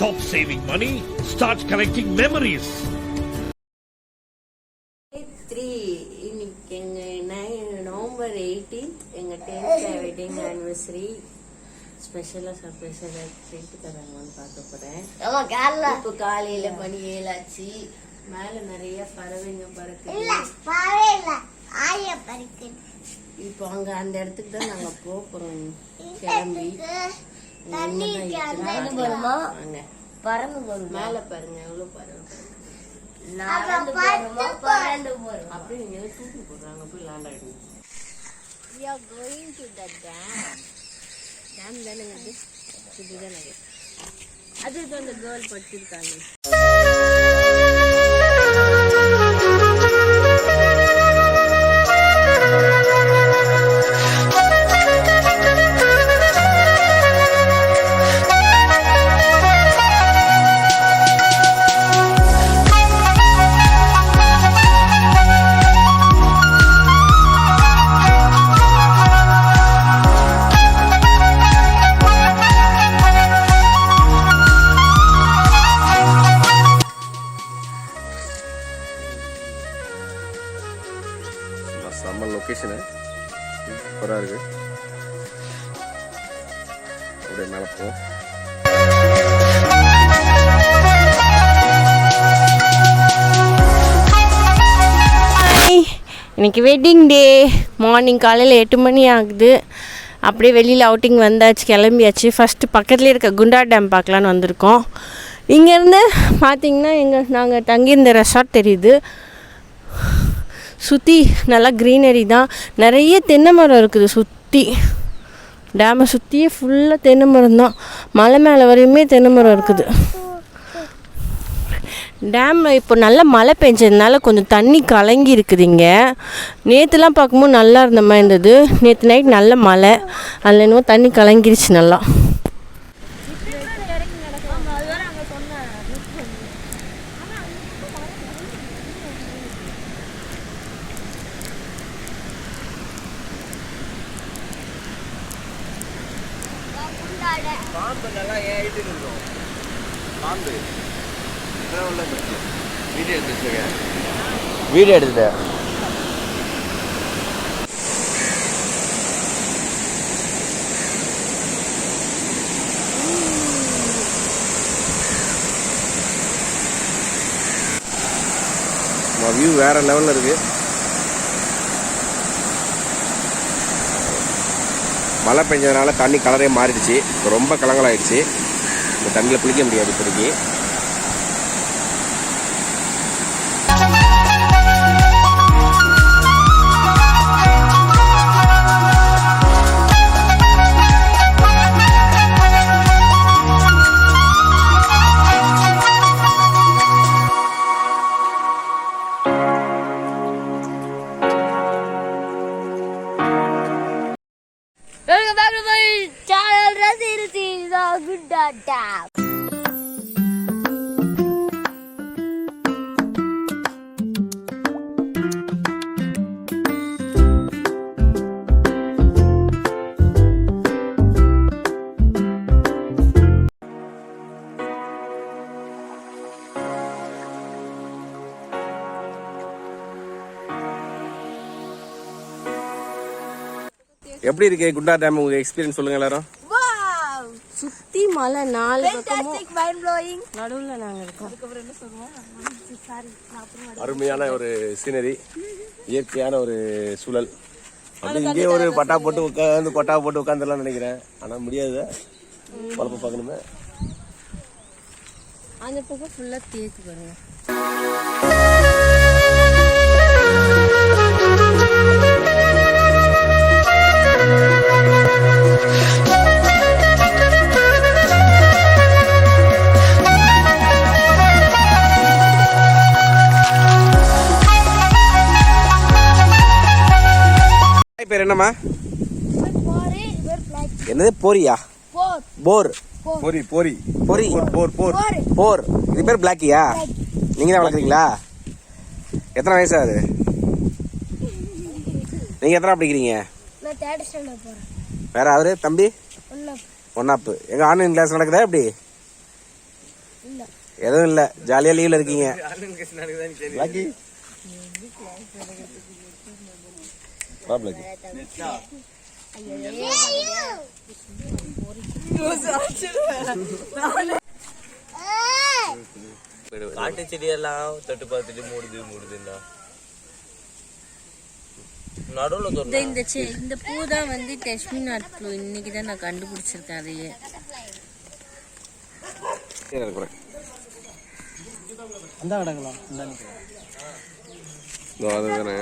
Stop saving money, start collecting memories. Three இன்னைக்கு எங்க நை- நவம்பர் எயிட்டீன் எங்க டென்த் வெட்டிங் ஆனிவர்சரி ஸ்பெஷலா சர்ப்ரைஸ் ஏதாவது செஞ்சு தராங்கன்னு பார்க்க காலைல. இப்போ காலையில மணி ஏழாச்சு. மேல நிறைய பறவைங்க இல்ல பறக்குது. இப்போ அங்க அந்த இடத்துக்கு தான் நாங்க போக போறோம். கிளம்பி. தண்ணி பறந்து போகுமா மேல பாருங்க எவ்வளவு பாருங்க. நடந்து போறோமா பறந்து போறோமா அப்படியே நீங்க தூக்கி போடுறாங்க போய் லேண்ட் ஆயிடுங்க we are going to the dam. Dam தானே இது? இதுதானே அது அந்த கேர்ள் படுத்திருக்காங்க. செம்ம சூப்பராக இருக்கு அப்படியே மேலே போவோம் இன்றைக்கி வெட்டிங் டே மார்னிங் காலையில் எட்டு மணி ஆகுது. அப்படியே வெளியில் அவுட்டிங் வந்தாச்சு கிளம்பியாச்சு. ஃபஸ்ட்டு பக்கத்துலேயே இருக்க குண்டா டேம் பார்க்கலான்னு வந்திருக்கோம். இங்கேருந்து பார்த்தீங்கன்னா எங்கள் நாங்கள் தங்கியிருந்த ரெசார்ட் தெரியுது. சுற்றி நல்லா க்ரீனரி தான். நிறைய தென்னை மரம் இருக்குது சுற்றி டேமை சுற்றியே ஃபுல்லாக தென்னை மரம் தான். மலை மேலே வரையுமே தென்னை மரம் இருக்குது. டேமில் இப்போ நல்ல மழை பெஞ்சதுனால கொஞ்சம் தண்ணி கலங்கி இருக்குது இங்கே. நேற்றுலாம் பார்க்கும்போது நல்லா இருந்த மாதிரி இருந்தது. நேற்று நைட் நல்ல மழை. அதில் என்னமோ தண்ணி கலங்கிருச்சு நல்லா. பாம்பு நல்லா ஏறிட்டு இருக்கும்? பாம்பு. வீடியோ எடுத்துருக்கேன் வீடியோ எடுத்துட்டேன். வியூ வேற லெவல்ல இருக்கு. மழை பெஞ்சதுனால தண்ணி கலரே மாறிடுச்சு. ரொம்ப கலங்கலாயிடுச்சு. இந்த தண்ணியில் குளிக்க முடியாது இப்போதைக்கு. Channel Rasi Rasi the Good Dam எப்படி இருக்கு குண்டா டேம் உங்க எக்ஸ்பீரியன்ஸ் சொல்லுங்க எல்லாரும் Wow சுற்றி மழை நாலு பக்கமும் நடுவில் நாங்கள் இருக்கோம். அருமையான ஒரு சீனரி இயற்கையான ஒரு சூழல். அப்படி இங்கே ஒரு பட்டா போட்டு உட்காந்து கொட்டா போட்டு உட்காந்துடலாம்னு நினைக்கிறேன். ஆனா முடியாது குழப்ப பார்க்கணுமே. அந்த பக்கம் ஃபுல்லாக தேக்கு பாருங்க. என்னம்மா? என்னது? போரியா? போர். பொரி பொரி. பொரி. போர் போர் போர். இது பேர் பிளாக்கியா? நீங்க தான் வளர்க்குறீங்களா? எத்தனை வயசு ஆகுது? நீங்க எத்தனை படிக்கிறீங்க? வேற அவரு தம்பி? ஒன்னு ஒன்னாப்பு எங்க ஆன்லைன் கிளாஸ் நடக்குதா எப்படி? எதுவும் இல்ல. ஜாலியா லீவ்ல இருக்கீங்க. பிளாக்கி காட்டு செடியெல்லாம் தொட்டு பார்த்துட்டு மூடுது மூடுதுன்னா. நடுவுல இந்த தோணும் இந்த செ இந்த பூ தான் வந்து டெஸ்மி நாட் பூ இன்னைக்கு தான் நான் கண்டுபிடிச்சிருக்கேன் அதையே. அந்த கிடக்கலாம் இந்த அதுதானே.